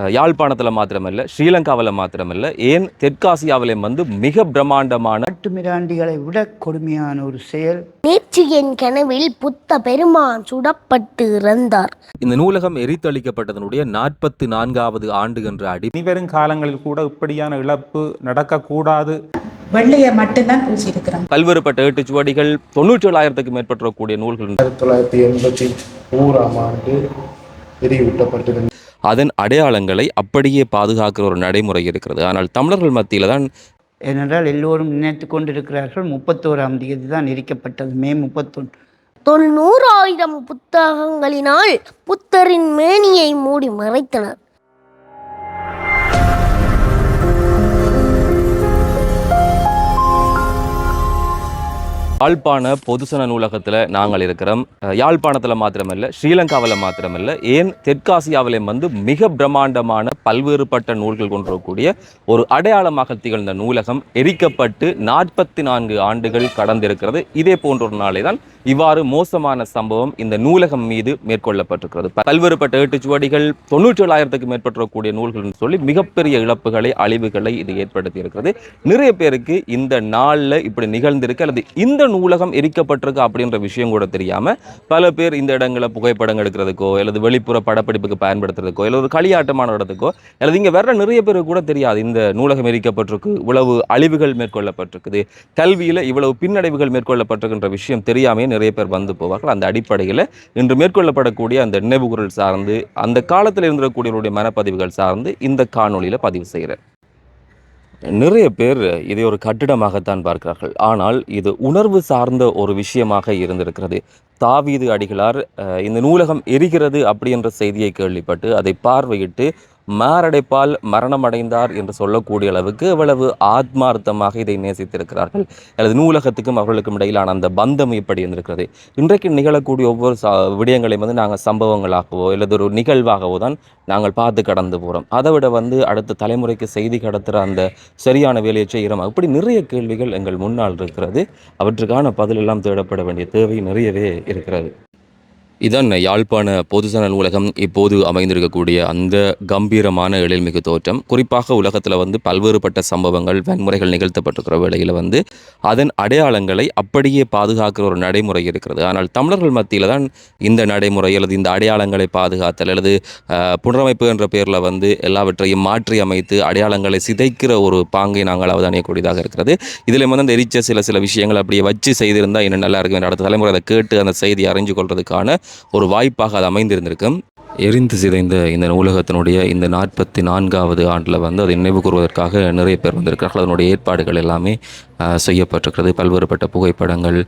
யாழ்ப்பாணத்துல மாத்திரமல்ல ஸ்ரீலங்காவில் மாத்திரமல்ல ஏன் தெற்காசியாவிலே வந்து மிக பிரம்மாண்டமான காட்டுமிராண்டிகளை விட கொடுமையான ஒரு செயல். நேற்று என் கனவில் புத்த பெருமான் சுடப்பட்டு இறந்தார். இந்த நூலகம் எரித்தளிக்கப்பட்டதனுடைய நாற்பத்தி நான்காவது ஆண்டு என்ற அடி இனிவரும் காலங்களில் கூட இப்படியான இழப்பு நடக்கக்கூடாது. வெள்ளையை மட்டும்தான் பூசியிருக்கிறோம். பல்வேறுபட்ட ஏட்டு சுவடிகள் தொண்ணூற்றி ஏழாயிரத்துக்கு மேற்பட்டிருக்கக்கூடிய நூல்கள். ஆயிரத்தி தொள்ளாயிரத்தி எண்பத்தி ஓராம் ஆண்டு எரியூட்டப்பட்டிருந்தது. அதன் அடையாளங்களை அப்படியே பாதுகாக்கிற ஒரு நடைமுறை இருக்கிறது. ஆனால் தமிழர்கள் மத்தியில் தான் ஏனென்றால் எல்லோரும் நினைத்து கொண்டிருக்கிறார்கள் முப்பத்தோராம் தேதி தான் எரிக்கப்பட்டது மே முப்பத்தொன்று தொண்ணூறாயிரம் புத்தகங்களினால் புத்தரின் மேனியை மூடி மறைத்தனர். யாழ்ப்பாண பொதுசன நூலகத்தில் நாங்கள் இருக்கிறோம். யாழ்ப்பாணத்தில் மாத்திரமல்ல ஸ்ரீலங்காவில் மாத்திரமல்ல ஏன் தெற்காசியாவிலே வந்து மிக பிரம்மாண்டமான பல்வேறுபட்ட நூல்கள் கொண்டிருக்கக்கூடிய ஒரு அடையாளமாக திகழ்ந்த நூலகம் எரிக்கப்பட்டு நாற்பத்தி நான்கு ஆண்டுகள் கடந்திருக்கிறது. இதே போன்ற ஒரு நாளை தான் இவ்வாறு மோசமான சம்பவம் இந்த நூலகம் மீது மேற்கொள்ளப்பட்டிருக்கிறது. பல்வேறுபட்ட ஏட்டுச்சுவடிகள் தொண்ணூற்றி ஏழாயிரத்துக்கு மேற்பட்டிருக்கக்கூடிய நூல்கள்னு சொல்லி மிகப்பெரிய இழப்புகளை அழிவுகளை இது ஏற்படுத்தி இருக்கிறது நிறைய பேருக்கு இந்த நாளில் இப்படி நிகழ்ந்திருக்கு. அல்லது இந்த நூலகம் எரிக்கப்பட்டிருக்கு அப்படின்ற விஷயம் கூட தெரியாம பல பேர் இந்த இடங்களை புகைப்படம் எடுக்கிறதுக்கோ அல்லது வெளிப்புற படப்பிடிப்புக்கு பயன்படுத்துறதுக்கோ இல்லை ஒரு களியாட்டமான இடத்துக்கோ அல்லது இங்கே வர்ற நிறைய பேர் கூட தெரியாது இந்த நூலகம் எரிக்கப்பட்டிருக்கு இவ்வளவு அழிவுகள் மேற்கொள்ளப்பட்டிருக்குது கல்வியில் இவ்வளவு பின்னடைவுகள் மேற்கொள்ளப்பட்டிருக்கின்ற விஷயம் தெரியாமையே நிறைய பேர் வந்து போவார்கள். அந்த அடிப்படையில் இன்று மேற்கொள்ளப்படக்கூடிய அந்த நினைவுகுரல் சார்ந்து அந்த காலத்தில் இருந்திருக்கக்கூடியவருடைய மனப்பதிவுகள் சார்ந்து இந்த காணொலியில் பதிவு செய்கிறேன். நிறைய பேர் இதை ஒரு கட்டிடமாகத்தான் பார்க்கிறார்கள். ஆனால் இது உணர்வு சார்ந்த ஒரு விஷயமாக இருந்திருக்கிறது. தாவீது அடிகளார் அஹ், இந்த நூலகம் எரிகிறது அப்படின்ற செய்தியை கேள்விப்பட்டு அதை பார்வையிட்டு மாரடைப்பால் மரணமடைந்தார் என்று சொல்லக்கூடிய அளவுக்கு எவ்வளவு ஆத்மார்த்தமாக இதை நேசித்திருக்கிறார்கள். அல்லது நூலகத்துக்கும் அவர்களுக்கும் இடையிலான அந்த பந்தம் இப்படி இருந்திருக்கிறது. இன்றைக்கு நிகழக்கூடிய ஒவ்வொரு விடயங்களையும் வந்து நாங்கள் சம்பவங்களாகவோ அல்லது ஒரு நிகழ்வாகவோ தான் நாங்கள் பார்த்து கடந்து போகிறோம் அதை விட வந்து அடுத்த தலைமுறைக்கு செய்தி கடத்துகிற அந்த சரியான வேலையை செய்கிறோம். இப்படி நிறைய கேள்விகள் எங்கள் முன்னால் இருக்கிறது. அவற்றுக்கான பதிலெல்லாம் தேடப்பட வேண்டிய தேவை நிறையவே இருக்கிறது. இதான் யாழ்ப்பாண பொதுசன நூலகம் இப்போது அமைந்திருக்கக்கூடிய அந்த கம்பீரமான எழில்மிகு தோற்றம். குறிப்பாக உலகத்தில் வந்து பல்வேறுபட்ட சம்பவங்கள் வன்முறைகள் நிகழ்த்தப்பட்டிருக்கிற வேளையில் வந்து அதன் அடையாளங்களை அப்படியே பாதுகாக்கிற ஒரு நடைமுறை இருக்கிறது. ஆனால் தமிழர்கள் மத்தியில் தான் இந்த நடைமுறை அல்லது இந்த அடையாளங்களை பாதுகாத்தல் அல்லது புனரமைப்பு என்ற பேரில் வந்து எல்லாவற்றையும் மாற்றி அமைத்து அடையாளங்களை சிதைக்கிற ஒரு பாங்கை நாங்கள் அவதானியக்கூடியதாக இருக்கிறது. இதில் வந்து அந்த எரிச்ச சில சில விஷயங்கள் அப்படியே வச்சு செய்திருந்தால் இன்னும் நல்லா இருக்கும். அடுத்த தலைமுறை அதை கேட்டு அந்த செய்தி அறிஞ்சு கொள்றதுக்கான ஒரு வாய்ப்பாக அது அமைந்திருந்திருக்கும். எரிந்து சிதைந்த இந்த நூலகத்தினுடைய இந்த நாற்பத்தி நான்காவது ஆண்டில் வந்து அதை நினைவு கூறுவதற்காக நிறைய பேர் வந்திருக்கிறார்கள். அதனுடைய ஏற்பாடுகள் எல்லாமே செய்யப்பட்டிருக்கிறது. பல்வேறுபட்ட புகைப்படங்கள்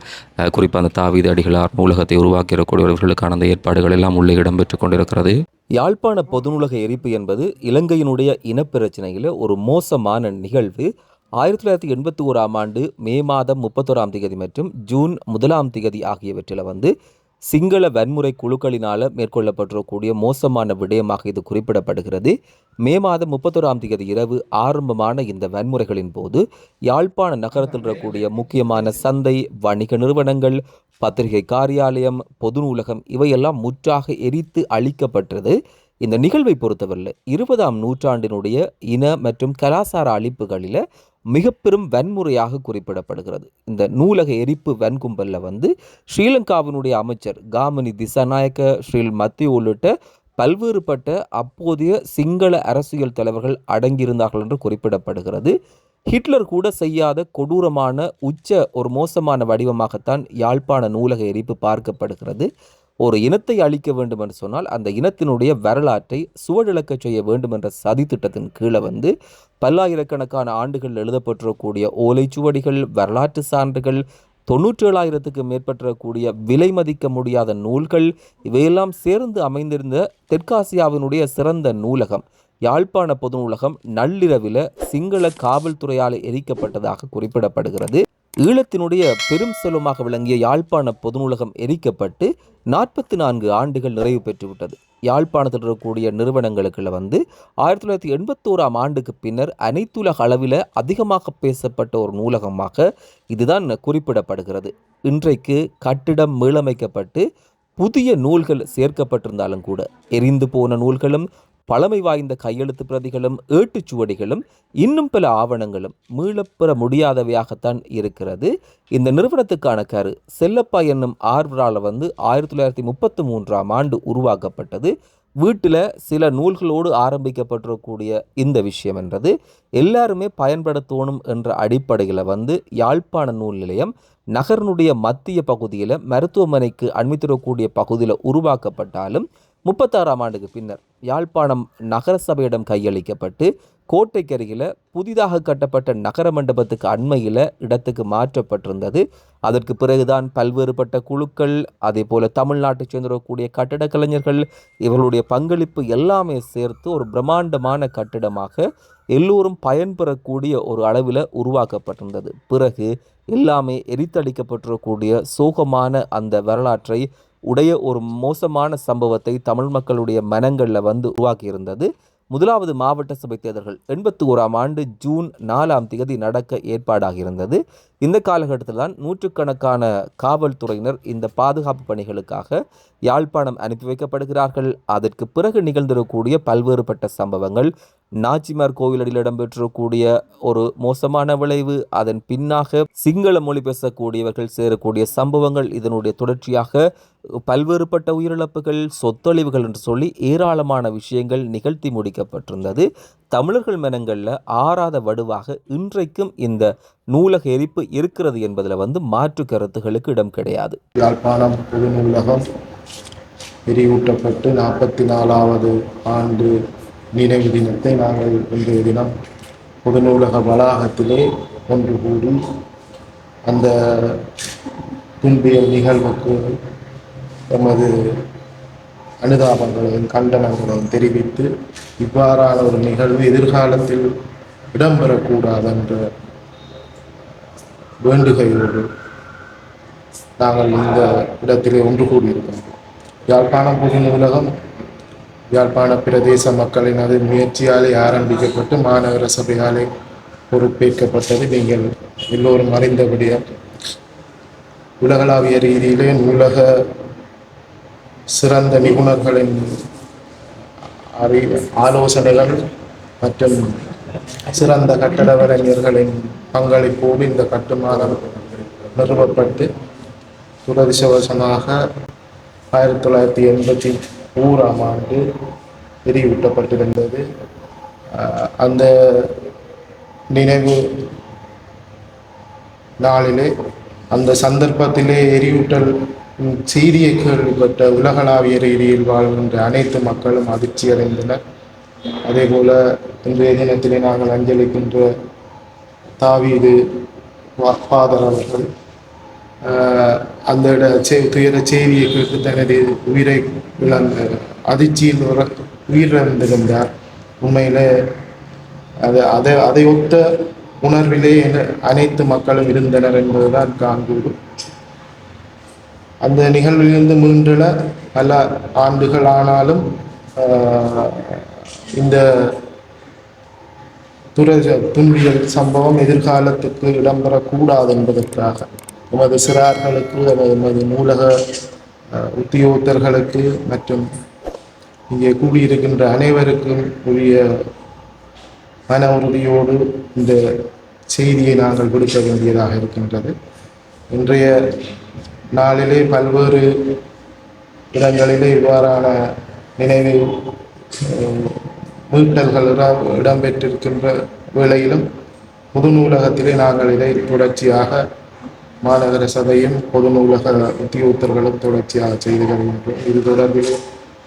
குறிப்பாக அந்த தாவீது அடிகளார் நூலகத்தை உருவாக்கியிருக்கூடியவர்களுக்கான அந்த ஏற்பாடுகள் எல்லாம் உள்ளே இடம்பெற்றுக் கொண்டிருக்கிறது. யாழ்ப்பாண பொதுநூலக எரிப்பு என்பது இலங்கையினுடைய இனப்பிரச்சனையில் ஒரு மோசமான நிகழ்வு. ஆயிரத்தி தொள்ளாயிரத்தி எண்பத்தி ஓராம் ஆண்டு மே மாதம் முப்பத்தோராம் தேதி மற்றும் ஜூன் முதலாம் திகதி ஆகியவற்றில் வந்து சிங்கள வன்முறை குழுக்களினால் மேற்கொள்ளப்பட்டிருக்கக்கூடிய மோசமான விடயமாக இது குறிப்பிடப்படுகிறது. மே மாதம் முப்பத்தோராம் தேதி இரவு ஆரம்பமான இந்த வன்முறைகளின் போது யாழ்ப்பாண நகரத்தில் இருக்கக்கூடிய முக்கியமான சந்தை வணிக நிறுவனங்கள் பத்திரிகை காரியாலயம் பொது நூலகம் இவையெல்லாம் முற்றாக எரித்து அழிக்கப்பட்டது. இந்த நிகழ்வை பொறுத்தவரையில் இருபதாம் நூற்றாண்டினுடைய இன மற்றும் கலாசார அழிப்புகளில் மிக பெரும் வன்முறையாக குறிப்பிடப்படுகிறது. இந்த நூலக எரிப்பு வன்கும்பலில் வந்து ஸ்ரீலங்காவினுடைய அமைச்சர் காமினி திசாநாயக்க ஸ்ரீல் மத்திய உள்ளிட்ட பல்வேறுபட்ட அப்போதைய சிங்கள அரசியல் தலைவர்கள் அடங்கியிருந்தார்கள் என்று குறிப்பிடப்படுகிறது. ஹிட்லர் கூட செய்யாத கொடூரமான உச்ச ஒரு மோசமான வடிவமாகத்தான் யாழ்ப்பாண நூலக எரிப்பு பார்க்கப்படுகிறது. ஒரு இனத்தை அழிக்க வேண்டும் என்று சொன்னால் அந்த இனத்தினுடைய வரலாற்றை சுவடிழக்க செய்ய வேண்டும் என்ற சதித்திட்டத்தின் கீழே வந்து பல்லாயிரக்கணக்கான ஆண்டுகள் எழுதப்பட்டிருக்கக்கூடிய ஓலைச்சுவடிகள் வரலாற்று சான்றுகள் தொண்ணூற்றி ஏழாயிரத்துக்கு மேற்பட்டிருக்கக்கூடிய விலை மதிக்க முடியாத நூல்கள் இவையெல்லாம் சேர்ந்து அமைந்திருந்த தெற்காசியாவினுடைய சிறந்த நூலகம் யாழ்ப்பாண பொது நூலகம் நள்ளிரவில் சிங்கள காவல்துறையால் எரிக்கப்பட்டதாக குறிப்பிடப்படுகிறது. ஈழத்தினுடைய பெரும் செல்வமாக விளங்கிய யாழ்ப்பாண பொதுநூலகம் எரிக்கப்பட்டு நாற்பத்தி நான்கு ஆண்டுகள் நிறைவு பெற்றுவிட்டது. யாழ்ப்பாணத்தில் இருக்கக்கூடிய நிறுவனங்களுக்குள்ள வந்து ஆயிரத்தி தொள்ளாயிரத்தி எண்பத்தோராம் ஆண்டுக்கு பின்னர் அனைத்துலக அளவில் அதிகமாக பேசப்பட்ட ஒரு நூலகமாக இதுதான் குறிப்பிடப்படுகிறது. இன்றைக்கு கட்டிடம் மீளமைக்கப்பட்டு புதிய நூல்கள் சேர்க்கப்பட்டிருந்தாலும் கூட எரிந்து போன நூல்களும் பழமை வாய்ந்த கையெழுத்து பிரதிகளும் ஏட்டுச்சுவடிகளும் இன்னும் பல ஆவணங்களும் மீளப்பெற முடியாதவையாகத்தான் இருக்கிறது. இந்த நிறுவனத்துக்கான கரு செல்லப்பா என்னும் ஆர்வரால் வந்து ஆயிரத்தி தொள்ளாயிரத்தி முப்பத்தி மூன்றாம் ஆண்டு உருவாக்கப்பட்டது. வீட்டில் சில நூல்களோடு ஆரம்பிக்கப்பட்டிருக்கக்கூடிய இந்த விஷயம் என்றது. எல்லாருமே பயன்படுத்தணும் என்ற அடிப்படையில் வந்து யாழ்ப்பாண நூல் நிலையம் நகரனுடைய மத்திய பகுதியில் மருத்துவமனைக்கு அண்மித்திடக்கூடிய பகுதியில் உருவாக்கப்பட்டாலும் முப்பத்தாறாம் ஆண்டுக்கு பின்னர் யாழ்ப்பாணம் நகர சபையிடம் கையளிக்கப்பட்டு கோட்டைக்கருகில் புதிதாக கட்டப்பட்ட நகர மண்டபத்துக்கு அண்மையில் இடத்துக்கு மாற்றப்பட்டிருந்தது. அதற்கு பிறகுதான் பல்வேறுபட்ட குழுக்கள் அதே போல் தமிழ்நாட்டை சேர்ந்திருக்கக்கூடிய கட்டடக் கலைஞர்கள் இவர்களுடைய பங்களிப்பு எல்லாமே சேர்த்து ஒரு பிரம்மாண்டமான கட்டிடமாக எல்லோரும் பயன்பெறக்கூடிய ஒரு அளவில் உருவாக்கப்பட்டிருந்தது. பிறகு எல்லாமே எரித்தளிக்கப்பட்டிருக்கக்கூடிய சோகமான அந்த வரலாற்றை உடைய ஒரு மோசமான சம்பவத்தை தமிழ் மக்களுடைய மனங்களில் வந்து உருவாக்கியிருந்தது. முதலாவது மாவட்ட சபை தேர்தல்கள் எண்பத்தி ஓராம் ஆண்டு ஜூன் நாலாம் தேதி நடக்க ஏற்பாடாகியிருந்தது. இந்த காலகட்டத்தில் தான் நூற்றுக்கணக்கான காவல்துறையினர் இந்த பாதுகாப்பு பணிகளுக்காக யாழ்ப்பாணம் அனுப்பி வைக்கப்படுகிறார்கள். அதற்கு பிறகு நிகழ்ந்திருக்கக்கூடிய பல்வேறுபட்ட சம்பவங்கள் நாச்சிமார் கோவிலடியில் இடம்பெற்றக்கூடிய ஒரு மோசமான விளைவு அதன் பின்னாக சிங்கள மொழி பேசக்கூடியவர்கள் சேரக்கூடிய சம்பவங்கள் இதனுடைய தொடர்ச்சியாக பல்வேறுபட்ட உயிரிழப்புகள் சொத்தொழிவுகள் என்று சொல்லி ஏராளமான விஷயங்கள் நிகழ்த்தி முடிக்கப்பட்டிருந்தது. தமிழர்கள் மனங்களில் ஆறாத வடுவாக இன்றைக்கும் இந்த நூலக எரிப்பு இருக்கிறது என்பதில் வந்து மாற்று கருத்துகளுக்கு இடம் கிடையாது. யாழ்ப்பாணம் பொது நூலகம் எரியூட்டப்பட்டு நாற்பத்தி நாலாவது ஆண்டு நினைவு தினத்தை நாங்கள் இன்றைய தினம் பொது நூலக வளாகத்திலே ஒன்று கூடி அந்த துன்பியல் நிகழ்வுக்கு எமது அனுதாபங்களையும் கண்டனங்களையும் தெரிவித்து இவ்வாறான ஒரு நிகழ்வு எதிர்காலத்தில் இடம்பெறக்கூடாதென்ற வேண்டுகையோடு நாங்கள் இந்த இடத்திலே ஒன்று கூடியிருக்கின்றோம் யாழ்ப்பாணம் பொது நூலகம் யாழ்ப்பாண பிரதேச மக்களினது முயற்சியாலே ஆரம்பிக்கப்பட்டு மாநகர சபையாலே பொறுப்பேற்கப்பட்டது. நீங்கள் எல்லோரும் அறிந்தபடியா உலகளாவிய ரீதியிலே நூலக சிறந்த நிபுணர்களின் அறி ஆலோசனைகள் மற்றும் சிறந்த கட்டட வரைஞர்களின் பங்களிப்போடு இந்த கட்டுமானம் நிறுவப்பட்டு துரதிசவசமாக ஆயிரத்தி தொள்ளாயிரத்தி எண்பத்தி ஓராம் ஆண்டு எரியூட்டப்பட்டிருந்தது அந்த நினைவு நாளிலே அந்த சந்தர்ப்பத்திலே எரியூட்டல் செய்தியை கேள்விப்பட்ட உலகளாவிய ரீதியில் வாழ்கின்ற அனைத்து மக்களும் அதிர்ச்சி அடைந்தனர். அதே போல இன்றைய தினத்திலே நாங்கள் அஞ்சலிக்கின்ற தாவீது வா- ஃபாதர் அவர்கள் அந்த இட துயர செய்தியை கேட்டு தனது உயிரை இழந்த அதிர்ச்சியில் உற- உயிரிழந்திருந்தார். உண்மையில அது அதை அதை ஒத்த உணர்விலே அனைத்து மக்களும் இருந்தனர் என்பதுதான் காண்பது அந்த நிகழ்விலிருந்து மீண்டெழ பல ஆண்டுகள் ஆனாலும் இந்த துர துன்பியல் சம்பவம் எதிர்காலத்துக்கு இடம்பெறக்கூடாது என்பதற்காக எமது சிறார்களுக்கு எமது நூலக உத்தியோகத்தர்களுக்கு மற்றும் இங்கே கூடியிருக்கின்ற அனைவருக்கும் உரிய மன உறுதியோடு இந்த செய்தியை நாங்கள் விடுக்க வேண்டியதாக இருக்கின்றது. இன்றைய நாளிலே பல்வேறு இடங்களிலே இவ்வாறான நினைவு மீட்டல்கள் இடம்பெற்றிருக்கின்ற வேளையிலும் பொது நூலகத்திலே நாங்கள் இதை தொடர்ச்சியாக மாநகர சபையும் பொது நூலக உத்தியோகத்தர்களும் தொடர்ச்சியாக செய்து வருகின்றோம். இது தொடர்பில்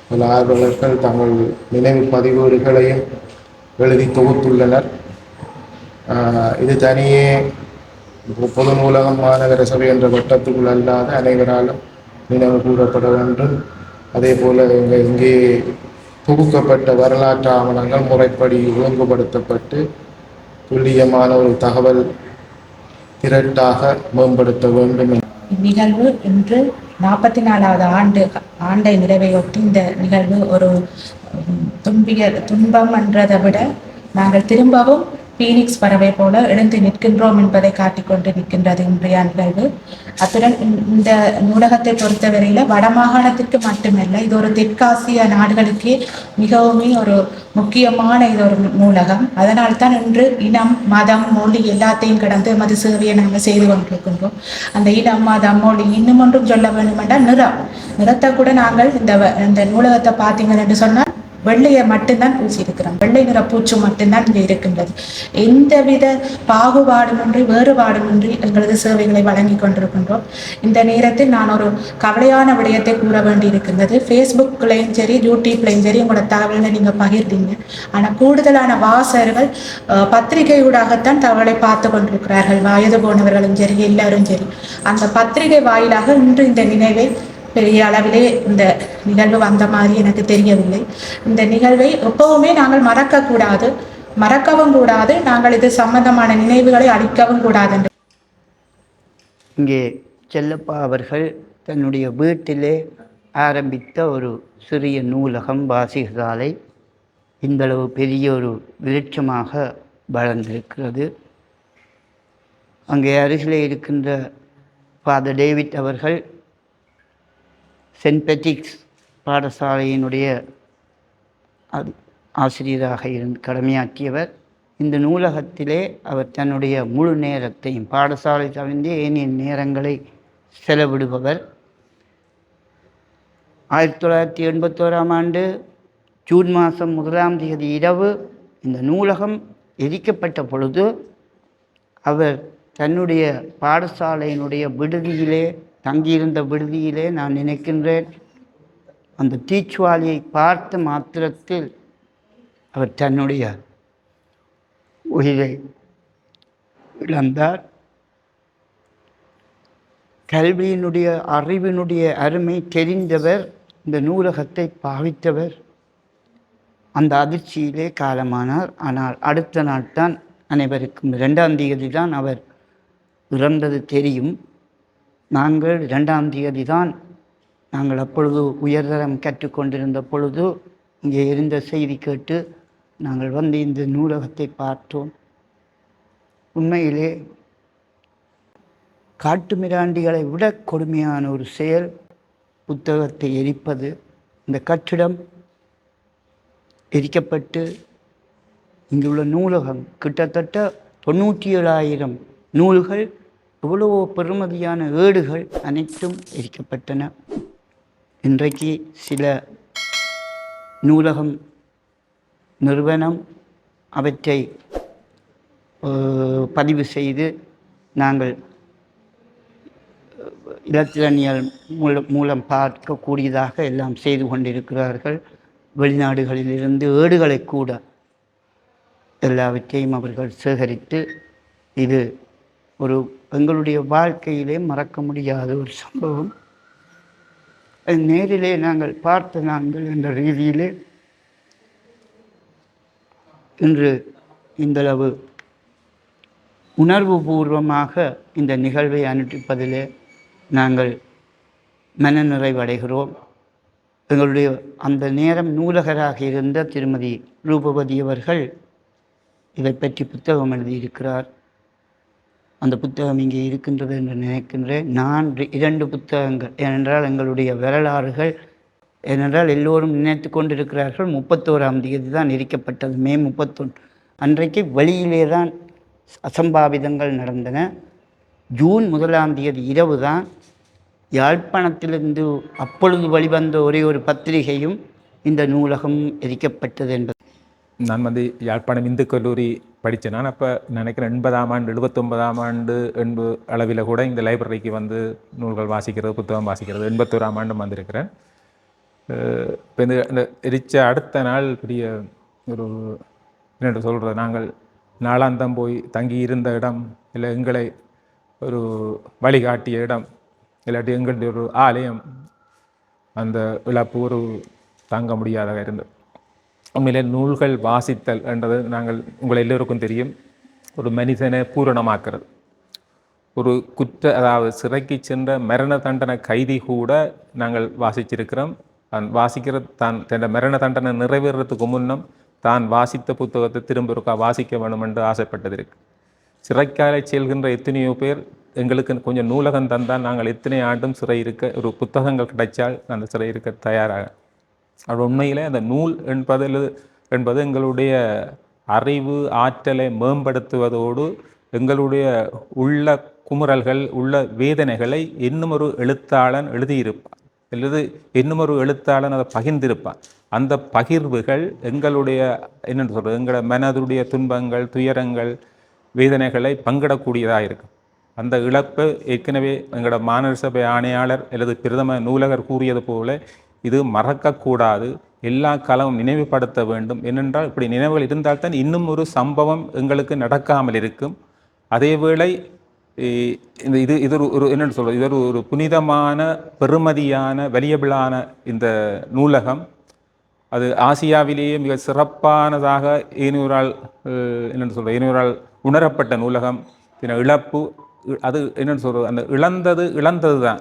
பல ஆர்வலர்கள் தங்கள் நினைவு பதிவேடுகளையும் எழுதி தொகுத்துள்ளனர். இது தனியே பொது நூலகம் மாநகர சபை என்ற வட்டத்துக்குள் அல்லாத அனைவராலும் நினைவு கூறப்பட வேண்டும் அதே போல இங்கே இங்கே தொகுக்கப்பட்ட வரலாற்று ஆவணங்கள் முறைப்படி ஒழுங்குபடுத்தப்பட்டு துல்லியமான ஒரு தகவல் திரட்டாக மேம்படுத்த வேண்டும் இந்நிகழ்வு இன்று நாற்பத்தி நாலாவது ஆண்டு ஆண்டை நிறைவையொட்டி இந்த நிகழ்வு ஒரு துன்பிய துன்பம் என்றதை விட நாங்கள் திரும்பவும் பீனிக்ஸ் பறவை போல எழுந்து நிற்கின்றோம் என்பதை காட்டிக்கொண்டு நிற்கின்றது இன்றைய நிகழ்வு அத்துடன் இந்த- நூலகத்தை பொறுத்தவரையில வடமாகாணத்திற்கு மட்டுமல்ல இது ஒரு தெற்காசிய நாடுகளுக்கே மிகவும் ஒரு முக்கியமான இது ஒரு நூலகம். அதனால் தான் இன்று இனம் மதம் மொழி எல்லாத்தையும் கடந்து எமது சேவையை நாங்கள் செய்து கொண்டிருக்கின்றோம். அந்த இனம் மதம் மொழி இன்னும் ஒன்றும் சொல்ல வேண்டுமென்றால் நிறம். நிறத்தை கூட நாங்கள் இந்த வ- இந்த நூலகத்தை பார்த்தீங்கன்னு என்று சொன்னால் வெள்ளையை மட்டும்தான் பூசியிருக்கிறோம். வெள்ளை நிற பூச்சு மட்டும்தான் இங்கே இருக்கின்றது. எந்தவித பாகுபாடுமின்றி வேறுபாடுமின்றி எங்களது சேவைகளை வழங்கி கொண்டிருக்கின்றோம். இந்த நேரத்தில் நான் ஒரு கவலையான விடயத்தை கூற வேண்டி இருக்கின்றது ஃபேஸ்புக்லையும் சரி யூடியூப்லையும் சரி உங்களோட தகவலை நீங்கள் பகிர்ந்தீங்க. ஆனால் கூடுதலான வாசகர்கள் பத்திரிகை ஊடாகத்தான் தகவலை பார்த்து கொண்டிருக்கிறார்கள். வயது போனவர்களும் சரி எல்லாரும் சரி. அந்த பத்திரிகை வாயிலாக இன்று இந்த நினைவை பெரிய அளவிலே இந்த நிகழ்வு வந்த மாதிரி எனக்கு தெரியவில்லை. இந்த நிகழ்வை எப்பவுமே நாங்கள் மறக்கக்கூடாது. மறக்கவும் கூடாது. நாங்கள் இது சம்பந்தமான நினைவுகளை அழிக்கவும் கூடாது என்று. இங்கே செல்லப்பா அவர்கள் தன்னுடைய வீட்டிலே ஆரம்பித்த ஒரு சிறிய நூலகம் வாசிகசாலை. இந்தளவு பெரிய ஒரு விருட்சமாக வளர்ந்திருக்கிறது. அங்கே அருகிலே இருக்கின்ற ஃபாதர் டேவிட் அவர்கள் சென்ட் பெட்ரிக்ஸ் பாடசாலையினுடைய அது ஆசிரியராக இருந்து கடமையாற்றியவர் இந்த நூலகத்திலே அவர் தன்னுடைய முழு நேரத்தையும் பாடசாலை தவிர்ந்து ஏனைய நேரங்களை செலவிடுபவர். ஆயிரத்தி தொள்ளாயிரத்தி எண்பத்தோராம் ஆண்டு ஜூன் மாதம் முதலாம் தேதி இரவு இந்த நூலகம் எரிக்கப்பட்ட பொழுது அவர் தன்னுடைய பாடசாலையினுடைய விடுதியிலே தங்கியிருந்த விடுதியிலே நான் நினைக்கின்றேன். அந்த தீச்சுவாலியை பார்த்த மாத்திரத்தில் அவர் தன்னுடைய உயிரை இழந்தார். கல்வியினுடைய அறிவினுடைய அருமை தெரிந்தவர் இந்த நூலகத்தை பாவித்தவர். அந்த அதிர்ச்சியிலே காலமானார். ஆனால் அடுத்த நாள் தான் அனைவருக்கும் இரண்டாம் தேதி தான் அவர் இறந்தது தெரியும். நாங்கள் இரண்டாம் தேதி தான் நாங்கள் அப்பொழுது உயர்தரம் கற்றுக்கொண்டிருந்த பொழுது இங்கே இருந்த செய்தி கேட்டு நாங்கள் வந்து இந்த நூலகத்தை பார்த்தோம். உண்மையிலே காட்டுமிராண்டிகளை விட கொடுமையான ஒரு செயல் புத்தகத்தை எரிப்பது. இந்த கட்டிடம் எரிக்கப்பட்டு இங்குள்ள நூலகம் கிட்டத்தட்ட தொண்ணூற்றி ஏழாயிரம் நூல்கள் எவ்வளவோ பெறுமதியான ஏடுகள் அனைத்தும் எரிக்கப்பட்டன. இன்றைக்கு சில நூலகம் நிறுவனம் அவற்றை பதிவு செய்து நாங்கள் இலத்திரனியல் மூலம் மூலம் பார்க்கக்கூடியதாக எல்லாம் செய்து கொண்டிருக்கிறார்கள். வெளிநாடுகளிலிருந்து ஏடுகளை கூட எல்லாவற்றையும் அவர்கள் சேகரித்து இது ஒரு எங்களுடைய வாழ்க்கையிலே மறக்க முடியாத ஒரு சம்பவம். நேரிலே நாங்கள் பார்த்த நாங்கள் என்ற ரீதியிலே இன்று இந்தளவு உணர்வுபூர்வமாக இந்த நிகழ்வை அனுப்பிப்பதிலே நாங்கள் மனநிறைவடைகிறோம். எங்களுடைய அந்த நேரம் நூலகராக இருந்த திருமதி ரூபவதி அவர்கள் இதை பற்றி புத்தகம் எழுதியிருக்கிறார். அந்த புத்தகம் இங்கே இருக்கின்றது என்று நினைக்கின்றேன். நான் இரண்டு புத்தகங்கள் ஏனென்றால் எங்களுடைய வரலாறுகள் ஏனென்றால் எல்லோரும் நினைத்து கொண்டிருக்கிறார்கள் முப்பத்தோராம் தேதி தான் எரிக்கப்பட்டது மே முப்பத்தொன்று அன்றைக்கு வழியிலே தான் அசம்பாவிதங்கள் நடந்தன. ஜூன் முதலாம் தேதி இரவு தான் யாழ்ப்பாணத்திலிருந்து அப்பொழுது வெளிவந்த ஒரே ஒரு பத்திரிகையும் இந்த நூலகம் எரிக்கப்பட்டது என்பது. நான் வந்து யாழ்ப்பாணம் இந்து கல்லூரி படித்தேன். நான் அப்போ நினைக்கிறேன் எண்பதாம் ஆண்டு எழுபத்தொன்பதாம் ஆண்டு எண்பது அளவில் கூட இந்த லைப்ரரிக்கு வந்து நூல்கள் வாசிக்கிறது புத்தகம் வாசிக்கிறது எண்பத்தோராம் ஆண்டும் வந்திருக்கிறேன். இப்போ இந்த இந்த எரிச்ச அடுத்த நாள் பெரிய ஒரு என்ன சொல்கிறது நாங்கள் நாளாந்தம் போய் தங்கி இருந்த இடம் இல்லை எங்களை ஒரு வழிகாட்டிய இடம் இல்லாட்டி எங்களுடைய ஒரு ஆலயம் அந்த இழப்பு ஒரு தாங்க முடியாத இருந்தது. உண்மையிலே நூல்கள் வாசித்தல் என்றது நாங்கள் உங்கள் எல்லோருக்கும் தெரியும். ஒரு மனிதனை பூரணமாக்குறது. ஒரு குற்ற அதாவது சிறைக்கு சென்ற மரண தண்டனை கைதி கூட நாங்கள் வாசிச்சிருக்கிறோம். தான் வாசிக்கிற தான் தன் மரண தண்டனை நிறைவேறதுக்கு முன்னம் தான் வாசித்த புத்தகத்தை திரும்ப இருக்கா வாசிக்க வேணும் என்று ஆசைப்பட்டது இருக்கு சிறைக்காலை செல்கின்ற எத்தனையோ பேர் எங்களுக்கு கொஞ்சம் நூலகம் தந்தால் நாங்கள் எத்தனை ஆண்டும் சிறை இருக்க ஒரு புத்தகங்கள் கிடைச்சால் அந்த சிறை இருக்க தயாராக அது உண்மையிலே அந்த நூல் என்பதில் என்பது எங்களுடைய அறிவு ஆற்றலை மேம்படுத்துவதோடு எங்களுடைய உள்ள குமுறல்கள் உள்ள வேதனைகளை இன்னும் ஒரு எழுத்தாளன் எழுதியிருப்பான். அல்லது இன்னும் ஒரு எழுத்தாளன் அதை பகிர்ந்திருப்பான். அந்த பகிர்வுகள் எங்களுடைய என்னென்னு சொல்கிறது எங்களோட மனதுடைய துன்பங்கள் துயரங்கள் வேதனைகளை பங்கிடக்கூடியதாக இருக்கும். அந்த இழப்பு ஏற்கனவே எங்களோட மாநகர சபை ஆணையாளர் அல்லது பிரதம நூலகர் கூறியது போல இது மறக்கக்கூடாது. எல்லா காலமும் நினைவுபடுத்த வேண்டும். ஏனென்றால் இப்படி நினைவுகள் இருந்தால்தான் இன்னும் ஒரு சம்பவம் எங்களுக்கு நடக்காமல் இருக்கும். அதேவேளை இந்த இது இது ஒரு என்னென்னு சொல்றது? இது ஒரு ஒரு புனிதமான பெருமதியான வலியபிளான இந்த நூலகம். அது ஆசியாவிலேயே மிக சிறப்பானதாக ஏனூரால் என்னென்னு சொல்கிறது ஏனூரால் உணரப்பட்ட நூலகம். பின்ன இழப்பு அது என்னென்னு சொல்கிறது அந்த இழந்தது இழந்தது தான்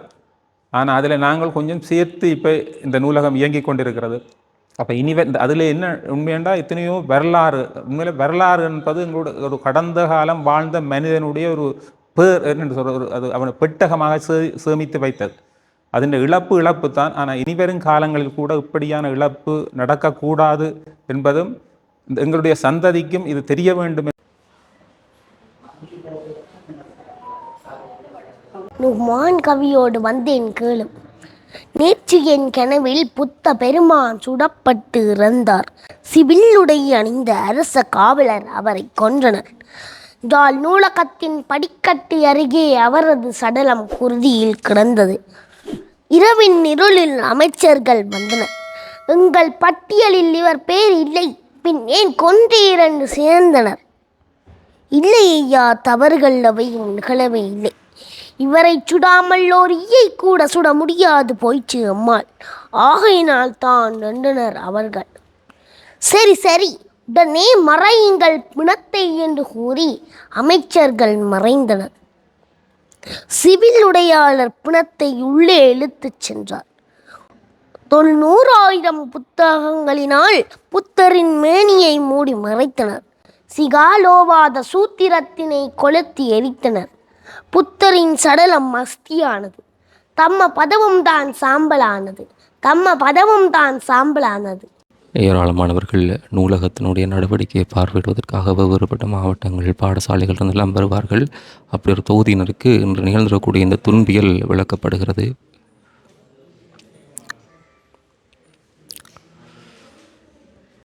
ஆனால் அதில் நாங்கள் கொஞ்சம் சேர்த்து இப்போ இந்த நூலகம் இயங்கிக் கொண்டிருக்கிறது. அப்போ இனி அதில் என்ன உண்மையண்டா எத்தனையோ வரலாறு உண்மையில் வரலாறு என்பது எங்களோட ஒரு கடந்த காலம் வாழ்ந்த மனிதனுடைய ஒரு பேர் என்னென்று சொல்கிற ஒரு அது அவனை பெட்டகமாக சே சேமித்து வைத்தது. அதன் இழப்பு இழப்பு தான் ஆனால் இனிவரும் காலங்களில் கூட இப்படியான இழப்பு நடக்கக்கூடாது என்பதும் இந்த எங்களுடைய சந்ததிக்கும் இது தெரிய வேண்டும் நுஹ்மான் கவியோடு வந்தேன் கேளு நேற்று என் கனவில் புத்த பெருமான் சுடப்பட்டு இறந்தார். சிவில்லுடை அணிந்த அரச காவலர் அவரை கொன்றனர். ஜால் நூலகத்தின் படிக்கட்டு அருகே அவரது சடலம் குருதியில் கிடந்தது. இரவின் இருளில் அமைச்சர்கள் வந்தனர். எங்கள் பட்டியலில் இவர் பேர் இல்லை. பின் ஏன் கொன்று இரண்டு சேர்ந்தனர்? இல்லை ஐயா தவறுகள் அவையும் நிகழவே இல்லை. இவரை சுடாமல் ஒரு ஈயை கூட சுட முடியாது போயிற்று அம்மாள். ஆகையினால் தான் நண்டனர் அவர்கள். சரி சரி உடனே மறையுங்கள் பிணத்தை என்று கூறி அமைச்சர்கள் மறைந்தனர். சிவில் உடையாளர் பிணத்தை உள்ளே இழுத்துச் சென்றார். தொண்ணூறாயிரம் புத்தகங்களினால் புத்தரின் மேனியை மூடி மறைத்தனர். சிகாலோவாத சூத்திரத்தினை கொளுத்தி எரித்தனர். புத்தரின் சடலம் அஸ்தியானது தம்ம பதவும் தான் சாம்பலானது. தம்ம பதவும் தான் சாம்பலானது. ஏராளமானவர்கள் நூலகத்தினுடைய நடவடிக்கையை பார்வையிடுவதற்காக வெவ்வேறுபட்ட மாவட்டங்கள் பாடசாலைகள் இருந்தெல்லாம் வருவார்கள் அப்படி ஒரு தொகுதியினருக்கு இன்று நிகழ்ந்திருக்கக்கூடிய இந்த துன்பியல் விளக்கப்படுகிறது.